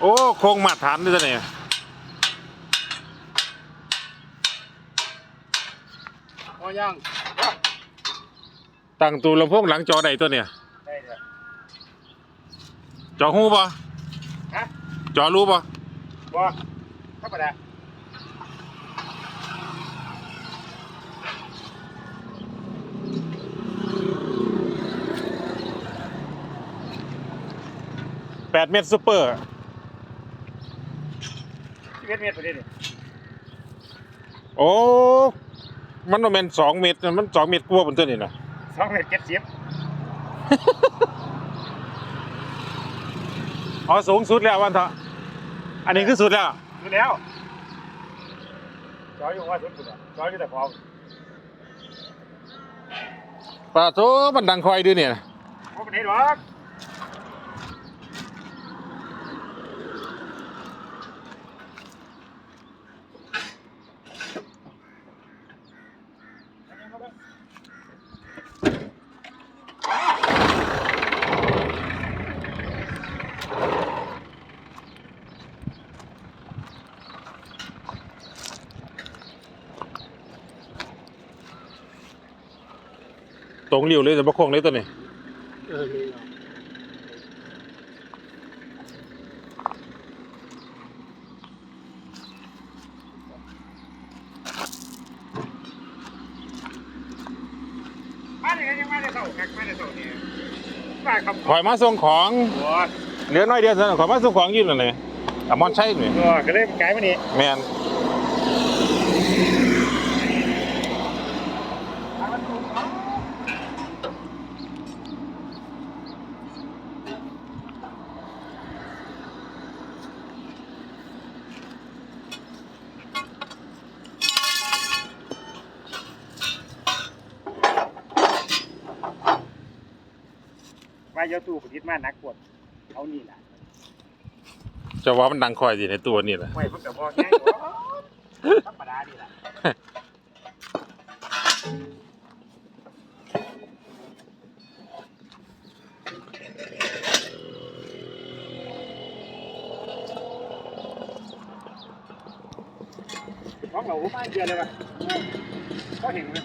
โอ้โครงมาตรามด้วยเนี่ยพอย่างตั้งตัวลำโพงหลังจอใดตัวเนี่ยจอหูปะจอรู้ปะบ่แปดเมตรซูเปอร์ เมตรเมตรไปได้เนี่โอ้ มันบ่แม่นสองเมตรมันสองเมตรกลัว่าบนตัวนี่นะสองเมตรเจ็ดสิบอ๋อสูงสุดแล้ววันเถอะอันนี้คือสุดแล้วสุดแล้วจอยอยู่ว่าสุดสุดอะจอยอยู่แต่พอปลาโตมันดังคอยด้วยเนี่ย ผมไม่ได้หรอก ตรงเลี้ยวเลยแต่บ่โคงเลยตัวนี้เออนี่มาเลยยังมาเลส่ากันมาเลส่านี้มาครับขอยมาส่งของเหลือน้อยเดียวสิขอยมาส่งของยืน่อยอมอนใช่ไหมเออก็เลยกลายมานี่แมนายาตู้ผลิดมาหนักปวดเอานี่ล่ะจะว่ามันดังคอยดีในตัวนี่แหละไม่เพิ่งก็บ่ง่ายกว่าธรรมดานี่ล่ะของเราหับ้านเดียวเลยว่ะก็เห็นไหม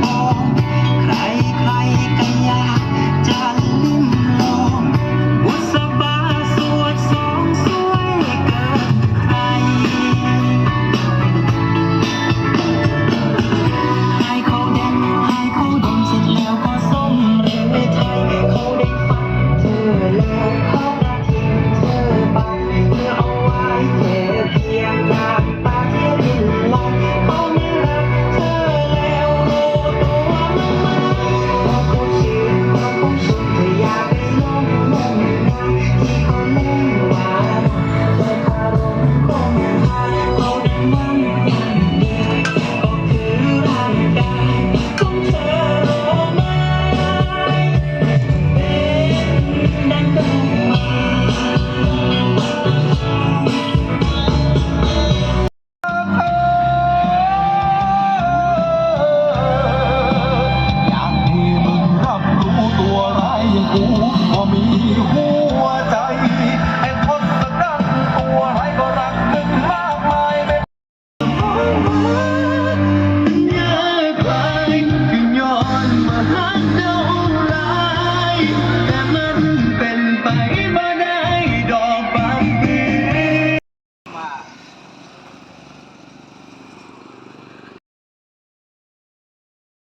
all